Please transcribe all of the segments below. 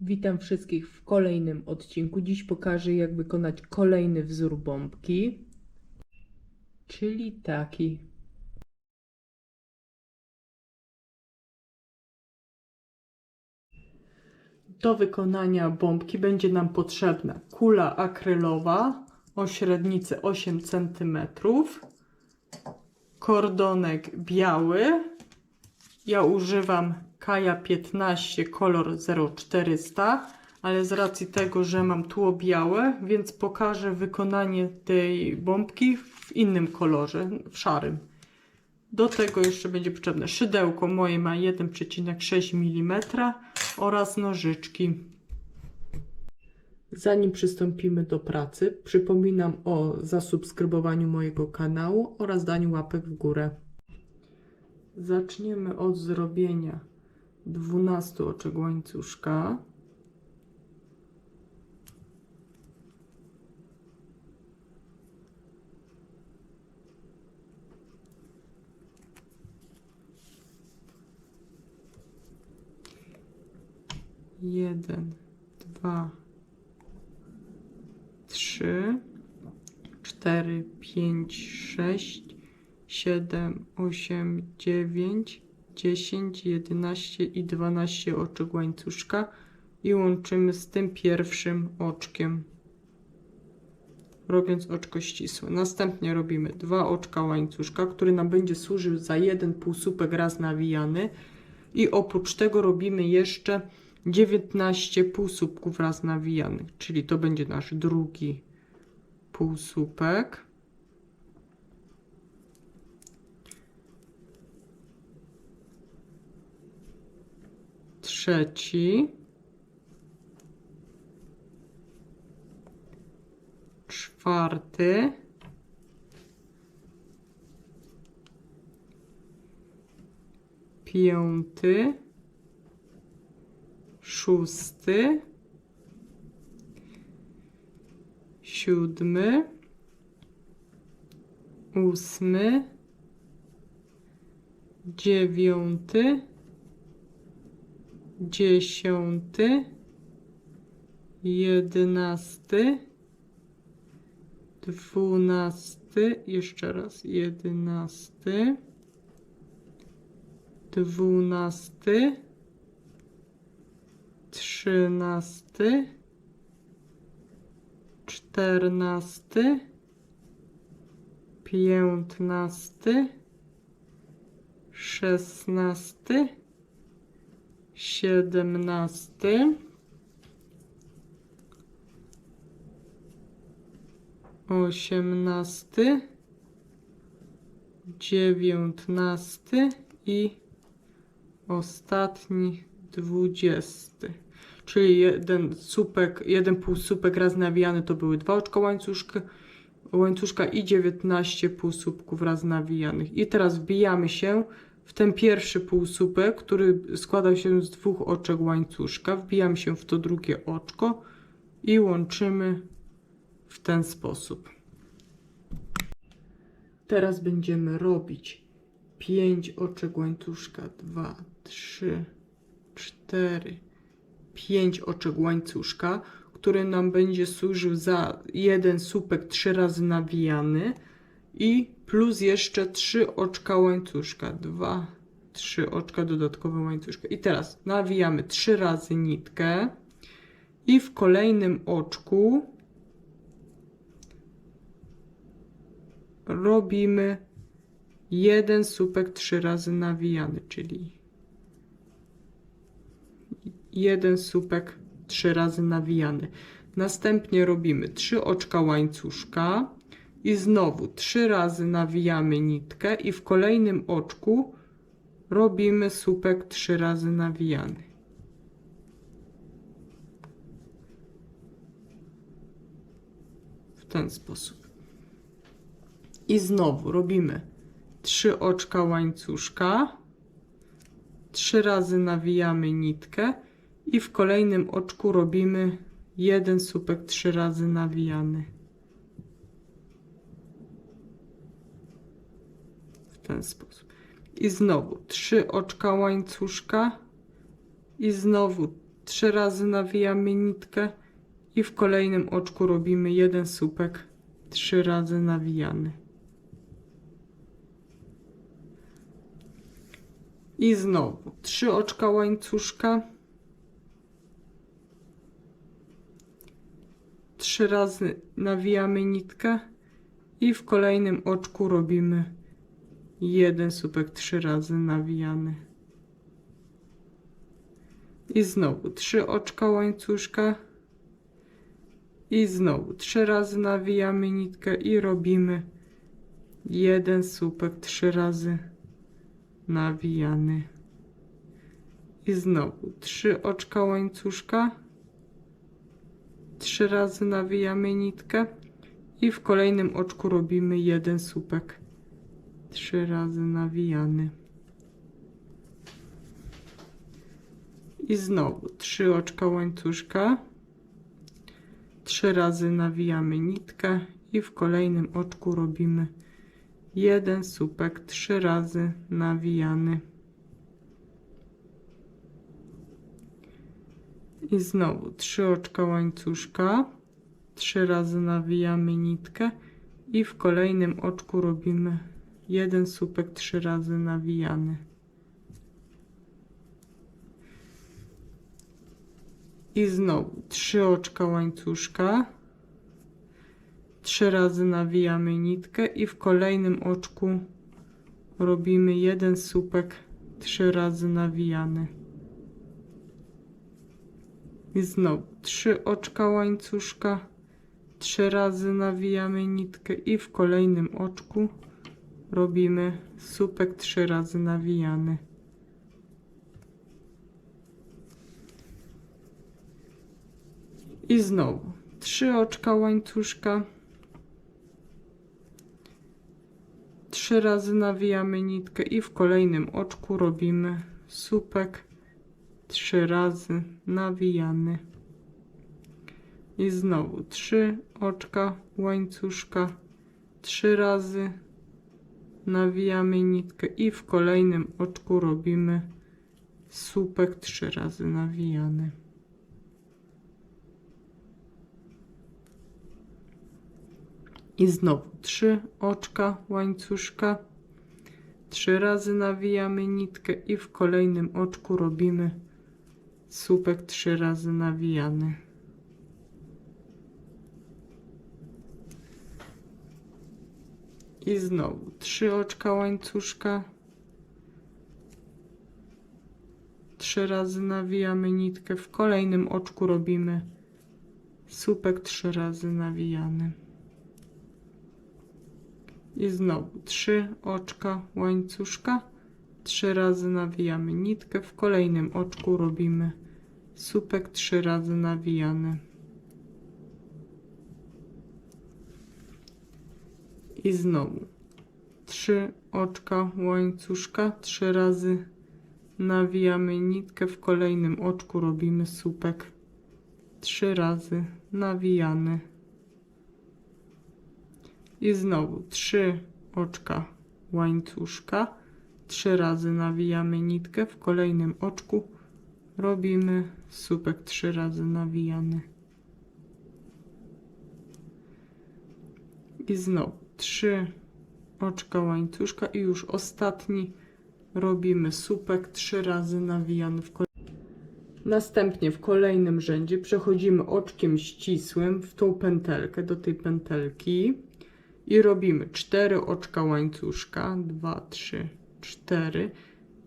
Witam wszystkich w kolejnym odcinku. Dziś pokażę, jak wykonać kolejny wzór bombki, czyli taki. Do wykonania bombki będzie nam potrzebna kula akrylowa o średnicy 8 cm, kordonek biały. Ja używam Kaja 15 kolor 0400, ale z racji tego, że mam tło białe, więc pokażę wykonanie tej bombki w innym kolorze, w szarym. Do tego jeszcze będzie potrzebne szydełko, moje ma 1,6 mm oraz nożyczki. Zanim przystąpimy do pracy, przypominam o zasubskrybowaniu mojego kanału oraz daniu łapek w górę. Zaczniemy od zrobienia 12 oczek łańcuszka. Jeden, dwa, trzy, cztery, pięć, sześć, siedem, osiem, dziewięć, dziesięć, jedenaście i dwanaście oczek łańcuszka i łączymy z tym pierwszym oczkiem, robiąc oczko ścisłe. Następnie robimy dwa oczka łańcuszka, który nam będzie służył za jeden półsłupek raz nawijany i oprócz tego robimy jeszcze 19 półsłupków raz nawijanych, czyli to będzie nasz drugi półsłupek. Trzeci. Czwarty. Piąty. Szósty, siódmy, ósmy, dziewiąty, dziesiąty, jedenasty, dwunasty, jeszcze raz. Jedenasty, dwunasty, trzynasty, czternasty, piętnasty, szesnasty, siedemnasty, osiemnasty, dziewiętnasty i ostatni dwudziesty. Czyli jeden słupek, jeden półsłupek raz nawijany to były dwa oczka łańcuszka, łańcuszka i 19 półsłupków raz nawijanych. I teraz wbijamy się w ten pierwszy półsłupek, który składał się z dwóch oczek łańcuszka. Wbijamy się w to drugie oczko i łączymy w ten sposób. Teraz będziemy robić 5 oczek łańcuszka, 2, 3, 4, 5 oczek łańcuszka, który nam będzie służył za jeden słupek 3 razy nawijany i plus jeszcze 3 oczka łańcuszka, 2, 3 oczka dodatkowe łańcuszka. I teraz nawijamy 3 razy nitkę i w kolejnym oczku robimy jeden słupek 3 razy nawijany, czyli jeden słupek trzy razy nawijany. Następnie robimy trzy oczka łańcuszka i znowu trzy razy nawijamy nitkę i w kolejnym oczku robimy słupek trzy razy nawijany. W ten sposób. I znowu robimy trzy oczka łańcuszka, trzy razy nawijamy nitkę i w kolejnym oczku robimy jeden słupek trzy razy nawijany. W ten sposób. I znowu trzy oczka łańcuszka i znowu trzy razy nawijamy nitkę i w kolejnym oczku robimy jeden słupek trzy razy nawijany. I znowu trzy oczka łańcuszka. Trzy razy nawijamy nitkę i w kolejnym oczku robimy jeden słupek trzy razy nawijany. I znowu trzy oczka łańcuszka. I znowu trzy razy nawijamy nitkę i robimy jeden słupek trzy razy nawijany. I znowu trzy oczka łańcuszka. Trzy razy nawijamy nitkę i w kolejnym oczku robimy jeden słupek trzy razy nawijany. I znowu trzy oczka łańcuszka. Trzy razy nawijamy nitkę i w kolejnym oczku robimy jeden słupek trzy razy nawijany. I znowu trzy oczka łańcuszka. Trzy razy nawijamy nitkę i w kolejnym oczku robimy jeden słupek trzy razy nawijany. I znowu trzy oczka łańcuszka. Trzy razy nawijamy nitkę i w kolejnym oczku robimy jeden słupek trzy razy nawijany. I znowu trzy oczka łańcuszka. Trzy razy nawijamy nitkę i w kolejnym oczku robimy słupek trzy razy nawijany. I znowu trzy oczka łańcuszka. Trzy razy nawijamy nitkę i w kolejnym oczku robimy słupek trzy razy nawijany. I znowu trzy oczka łańcuszka. Trzy razy nawijamy nitkę i w kolejnym oczku robimy słupek trzy razy nawijany. I znowu trzy oczka łańcuszka. Trzy razy nawijamy nitkę i w kolejnym oczku robimy słupek trzy razy nawijany. I znowu trzy oczka łańcuszka. Trzy razy nawijamy nitkę, w kolejnym oczku robimy słupek trzy razy nawijany. I znowu trzy oczka łańcuszka. Trzy razy nawijamy nitkę, w kolejnym oczku robimy słupek trzy razy nawijany. I znowu trzy oczka łańcuszka, trzy razy nawijamy nitkę, w kolejnym oczku robimy słupek trzy razy nawijany. I znowu trzy oczka łańcuszka, trzy razy nawijamy nitkę, w kolejnym oczku robimy słupek trzy razy nawijany. I znowu trzy oczka łańcuszka i już ostatni. Robimy słupek trzy razy nawijany w kole... Następnie w kolejnym rzędzie przechodzimy oczkiem ścisłym w tą pętelkę, do tej pętelki. I robimy cztery oczka łańcuszka, dwa, trzy, cztery.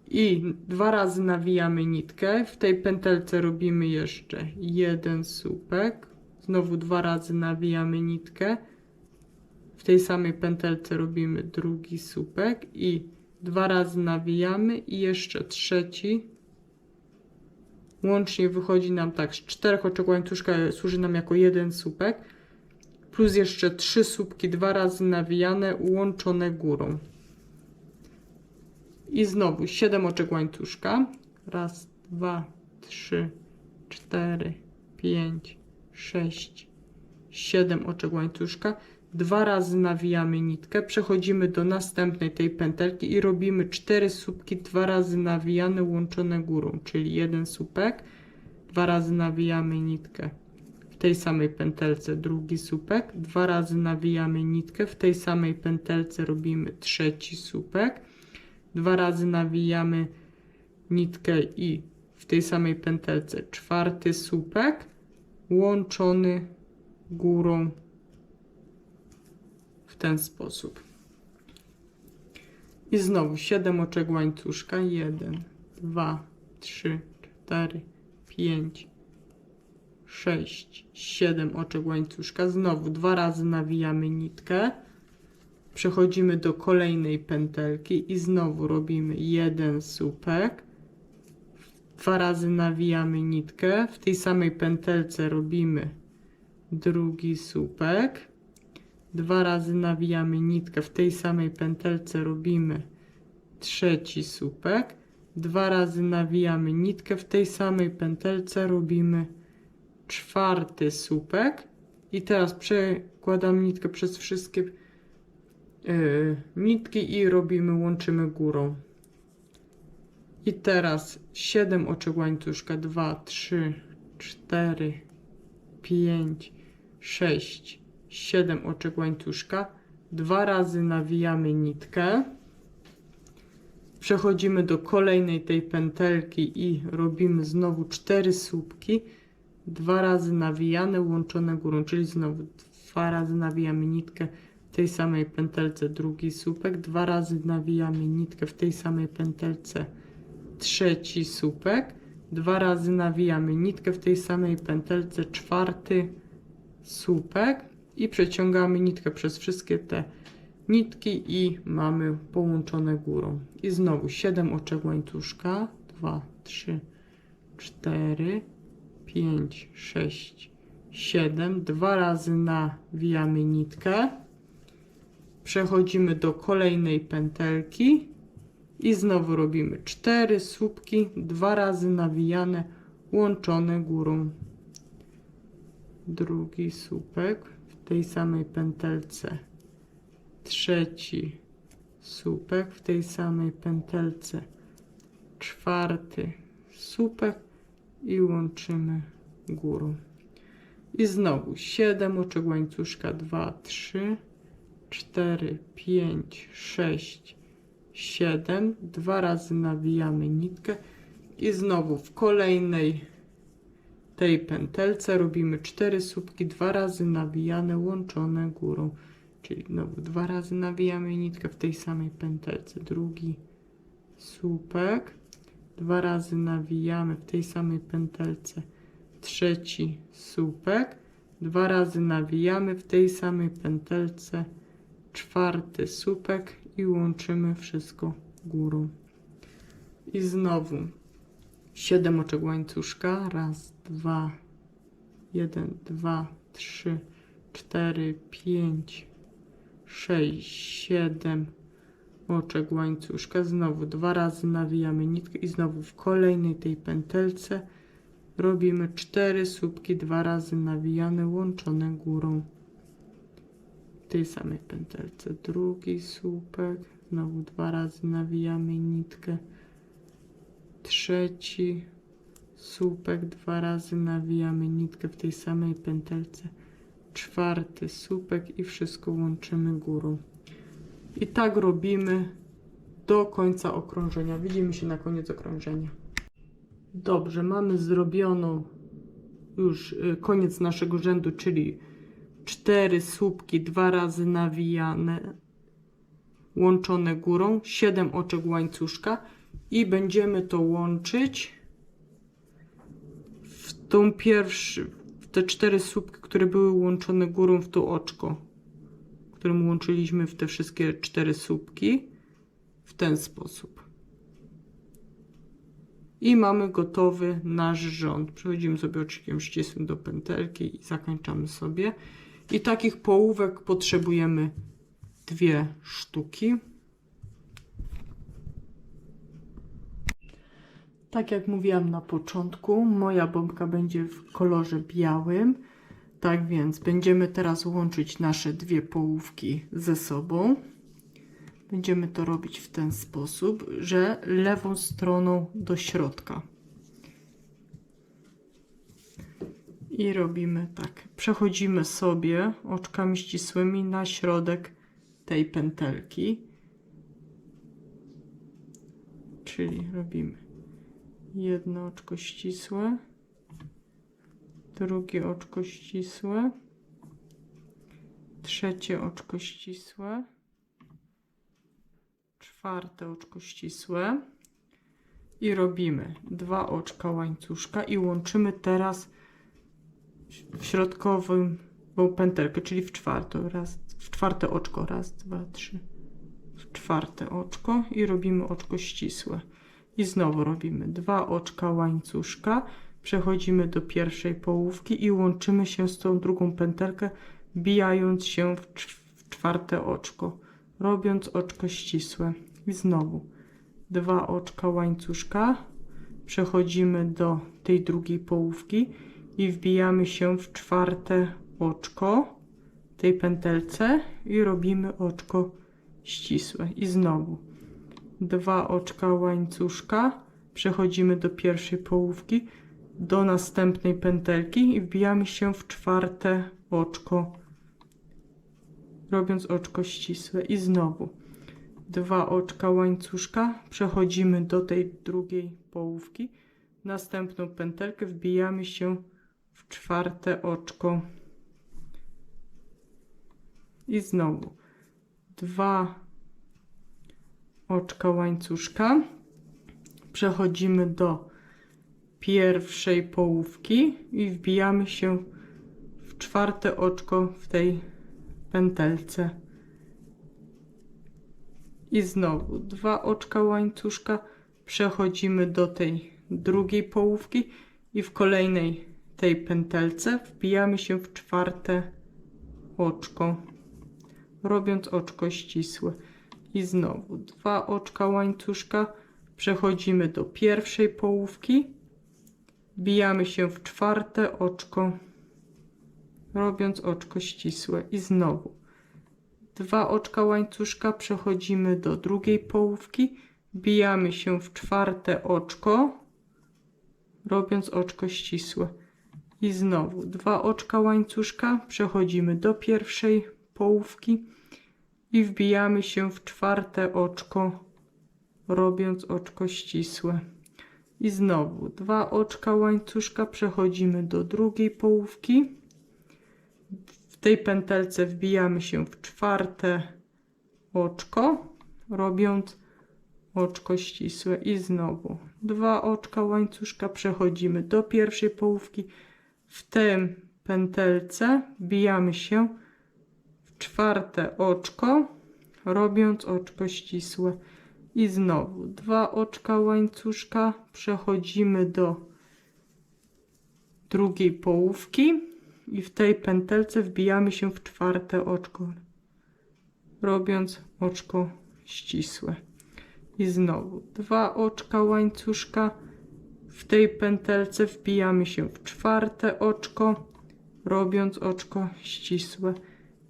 I dwa razy nawijamy nitkę. W tej pętelce robimy jeszcze jeden słupek, znowu dwa razy nawijamy nitkę tej samej pętelce robimy drugi słupek i dwa razy nawijamy i jeszcze trzeci. Łącznie wychodzi nam tak, z czterech oczek łańcuszka służy nam jako jeden słupek, plus jeszcze trzy słupki, dwa razy nawijane, łączone górą. I znowu siedem oczek łańcuszka. Raz, dwa, trzy, cztery, pięć, sześć, siedem oczek łańcuszka dwa razy nawijamy nitkę, przechodzimy do następnej tej pętelki i robimy cztery słupki dwa razy nawijane łączone górą, czyli jeden słupek, dwa razy nawijamy nitkę w tej samej pętelce drugi słupek, dwa razy nawijamy nitkę w tej samej pętelce robimy trzeci słupek, dwa razy nawijamy nitkę i w tej samej pętelce czwarty słupek łączony górą ten sposób. I znowu 7 oczek łańcuszka. 1, 2, 3, 4, 5, 6, 7 oczek łańcuszka. Znowu dwa razy nawijamy nitkę. Przechodzimy do kolejnej pętelki i znowu robimy jeden słupek. Dwa razy nawijamy nitkę. W tej samej pętelce robimy drugi słupek. Dwa razy nawijamy nitkę. W tej samej pętelce robimy trzeci słupek. Dwa razy nawijamy nitkę. W tej samej pętelce robimy czwarty słupek. I teraz przekładam nitkę przez wszystkie yy, nitki i robimy, łączymy górą. I teraz 7 oczek łańcuszka. 2, 3, 4, 5, 6, 7 oczek łańcuszka. Dwa razy nawijamy nitkę. Przechodzimy do kolejnej tej pętelki i robimy znowu 4 słupki. Dwa razy nawijane, łączone górą, czyli znowu dwa razy nawijamy nitkę w tej samej pętelce, drugi słupek. Dwa razy nawijamy nitkę w tej samej pętelce, trzeci słupek. Dwa razy nawijamy nitkę w tej samej pętelce, czwarty słupek i przeciągamy nitkę przez wszystkie te nitki i mamy połączone górą. I znowu 7 oczek łańcuszka, 2, 3, 4, 5, 6, 7. Dwa razy nawijamy nitkę. Przechodzimy do kolejnej pętelki i znowu robimy 4 słupki, dwa razy nawijane, łączone górą. Drugi słupek tej samej pętelce. Trzeci słupek w tej samej pętelce. Czwarty słupek i łączymy górą. I znowu 7 oczek łańcuszka 2, 3, 4, 5, 6, 7. Dwa razy nawijamy nitkę i znowu w kolejnej tej pętelce robimy 4 słupki, dwa razy nawijane, łączone górą. Czyli znowu dwa razy nawijamy nitkę w tej samej pętelce. Drugi słupek, dwa razy nawijamy w tej samej pętelce. Trzeci słupek, dwa razy nawijamy w tej samej pętelce. Czwarty słupek i łączymy wszystko górą. I znowu 7 oczek łańcuszka. Raz, dwa, jeden, dwa, trzy, cztery, pięć, sześć, siedem oczek łańcuszka. Znowu dwa razy nawijamy nitkę i znowu w kolejnej tej pętelce robimy cztery słupki, dwa razy nawijane, łączone górą. W tej samej pętelce drugi słupek, znowu dwa razy nawijamy nitkę trzeci słupek, dwa razy nawijamy nitkę w tej samej pętelce, czwarty słupek i wszystko łączymy górą. I tak robimy do końca okrążenia. Widzimy się na koniec okrążenia. Dobrze, mamy zrobioną już y, koniec naszego rzędu, czyli cztery słupki, dwa razy nawijane, łączone górą, 7 oczek łańcuszka i będziemy to łączyć w tą pierwszy, w te cztery słupki, które były łączone górą w to oczko, którym łączyliśmy w te wszystkie cztery słupki w ten sposób. I mamy gotowy nasz rząd. Przechodzimy sobie oczkiem ścisłym do pętelki i zakończamy sobie. I takich połówek potrzebujemy dwie sztuki. Tak jak mówiłam na początku, moja bombka będzie w kolorze białym. Tak więc będziemy teraz łączyć nasze dwie połówki ze sobą. Będziemy to robić w ten sposób, że lewą stroną do środka. I robimy tak. Przechodzimy sobie oczkami ścisłymi na środek tej pętelki. Czyli robimy jedno oczko ścisłe, drugie oczko ścisłe, trzecie oczko ścisłe, czwarte oczko ścisłe. I robimy dwa oczka łańcuszka i łączymy teraz w środkowym tą pętelkę, czyli w czwartą, raz, w czwarte oczko, raz, dwa, trzy, w czwarte oczko i robimy oczko ścisłe. I znowu robimy dwa oczka łańcuszka, przechodzimy do pierwszej połówki i łączymy się z tą drugą pętelkę, bijając się w, w czwarte oczko, robiąc oczko ścisłe. I znowu dwa oczka łańcuszka, przechodzimy do tej drugiej połówki i wbijamy się w czwarte oczko tej pętelce i robimy oczko ścisłe. I znowu dwa oczka łańcuszka, przechodzimy do pierwszej połówki, do następnej pętelki i wbijamy się w czwarte oczko, robiąc oczko ścisłe. I znowu dwa oczka łańcuszka, przechodzimy do tej drugiej połówki, następną pętelkę wbijamy się w czwarte oczko. I znowu dwa oczka łańcuszka, przechodzimy do pierwszej połówki i wbijamy się w czwarte oczko w tej pętelce. I znowu dwa oczka łańcuszka, przechodzimy do tej drugiej połówki i w kolejnej tej pętelce wbijamy się w czwarte oczko, robiąc oczko ścisłe. I znowu dwa oczka łańcuszka, przechodzimy do pierwszej połówki, wbijamy się w czwarte oczko, robiąc oczko ścisłe. I znowu dwa oczka łańcuszka, przechodzimy do drugiej połówki, wbijamy się w czwarte oczko, robiąc oczko ścisłe. I znowu dwa oczka łańcuszka, przechodzimy do pierwszej połówki i wbijamy się w czwarte oczko, robiąc oczko ścisłe. I znowu dwa oczka łańcuszka, przechodzimy do drugiej połówki. W tej pętelce wbijamy się w czwarte oczko, robiąc oczko ścisłe. I znowu dwa oczka łańcuszka, przechodzimy do pierwszej połówki. W tym pętelce wbijamy się czwarte oczko, robiąc oczko ścisłe. I znowu dwa oczka łańcuszka, przechodzimy do drugiej połówki i w tej pętelce wbijamy się w czwarte oczko, robiąc oczko ścisłe. I znowu dwa oczka łańcuszka, w tej pętelce wbijamy się w czwarte oczko, robiąc oczko ścisłe.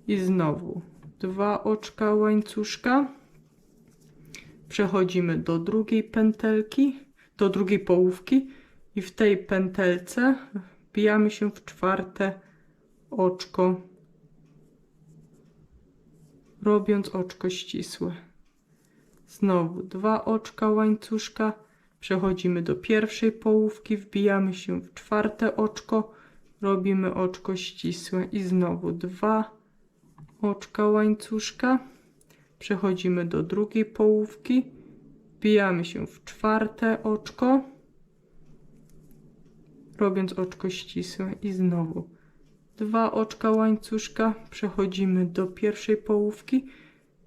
I znowu dwa oczka łańcuszka. Przechodzimy do drugiej pętelki, do drugiej połówki i w tej pętelce wbijamy się w czwarte oczko, robiąc oczko ścisłe. Znowu dwa oczka łańcuszka, przechodzimy do pierwszej połówki, wbijamy się w czwarte oczko, robimy oczko ścisłe i znowu dwa oczka łańcuszka, przechodzimy do drugiej połówki, wbijamy się w czwarte oczko, robiąc oczko ścisłe i znowu. Dwa oczka łańcuszka, przechodzimy do pierwszej połówki,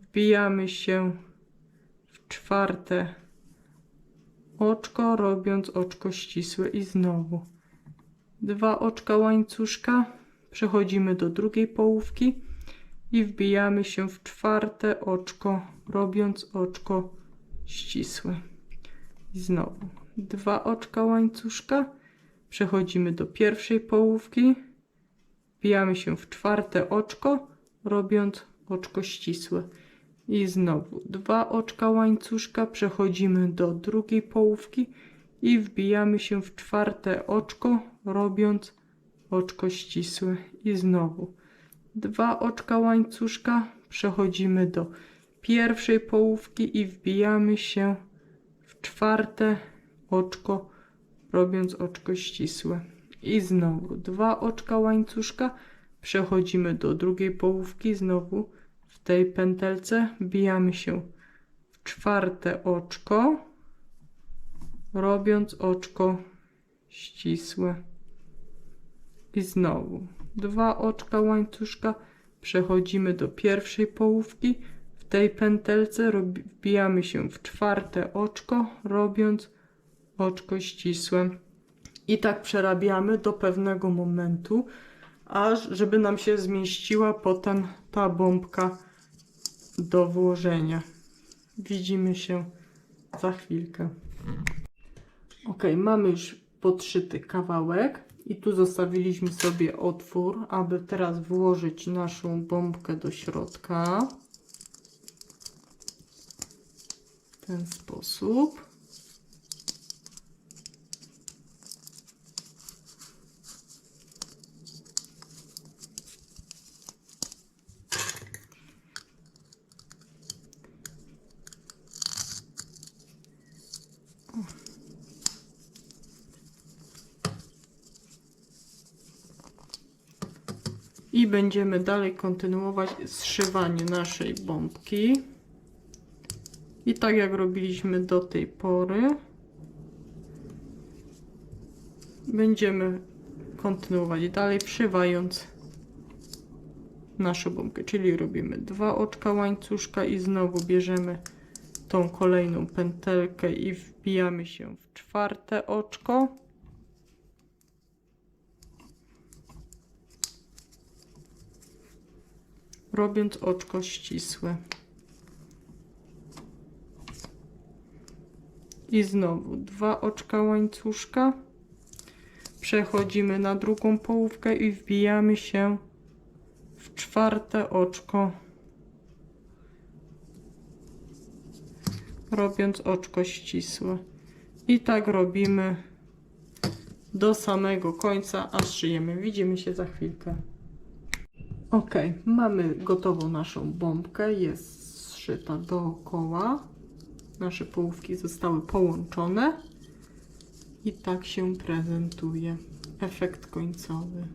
wbijamy się w czwarte oczko, robiąc oczko ścisłe i znowu. Dwa oczka łańcuszka, przechodzimy do drugiej połówki i wbijamy się w czwarte oczko, robiąc oczko ścisłe. I znowu dwa oczka łańcuszka, przechodzimy do pierwszej połówki, wbijamy się w czwarte oczko, robiąc oczko ścisłe. I znowu dwa oczka łańcuszka, przechodzimy do drugiej połówki. I wbijamy się w czwarte oczko, robiąc oczko ścisłe. I znowu dwa oczka łańcuszka, przechodzimy do pierwszej połówki i wbijamy się w czwarte oczko, robiąc oczko ścisłe. I znowu dwa oczka łańcuszka, przechodzimy do drugiej połówki, znowu w tej pętelce wbijamy się w czwarte oczko, robiąc oczko ścisłe. I znowu dwa oczka łańcuszka, przechodzimy do pierwszej połówki, w tej pętelce wbijamy się w czwarte oczko, robiąc oczko ścisłe. I tak przerabiamy do pewnego momentu, aż żeby nam się zmieściła potem ta bombka do włożenia. Widzimy się za chwilkę. Ok, mamy już podszyty kawałek i tu zostawiliśmy sobie otwór, aby teraz włożyć naszą bombkę do środka. W ten sposób. I będziemy dalej kontynuować zszywanie naszej bombki. I tak jak robiliśmy do tej pory, będziemy kontynuować dalej, wszywając naszą bombkę. Czyli robimy dwa oczka łańcuszka i znowu bierzemy tą kolejną pętelkę i wbijamy się w czwarte oczko. Robiąc oczko ścisłe. I znowu dwa oczka łańcuszka. Przechodzimy na drugą połówkę i wbijamy się w czwarte oczko. Robiąc oczko ścisłe. I tak robimy do samego końca, aż szyjemy. Widzimy się za chwilkę. Ok, mamy gotową naszą bombkę, jest zszyta dookoła. Nasze połówki zostały połączone i tak się prezentuje efekt końcowy.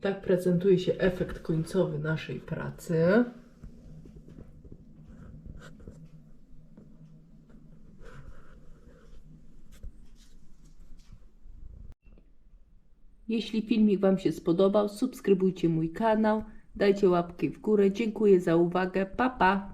Tak prezentuje się efekt końcowy naszej pracy. Jeśli filmik Wam się spodobał, subskrybujcie mój kanał, dajcie łapki w górę. Dziękuję za uwagę. Pa pa!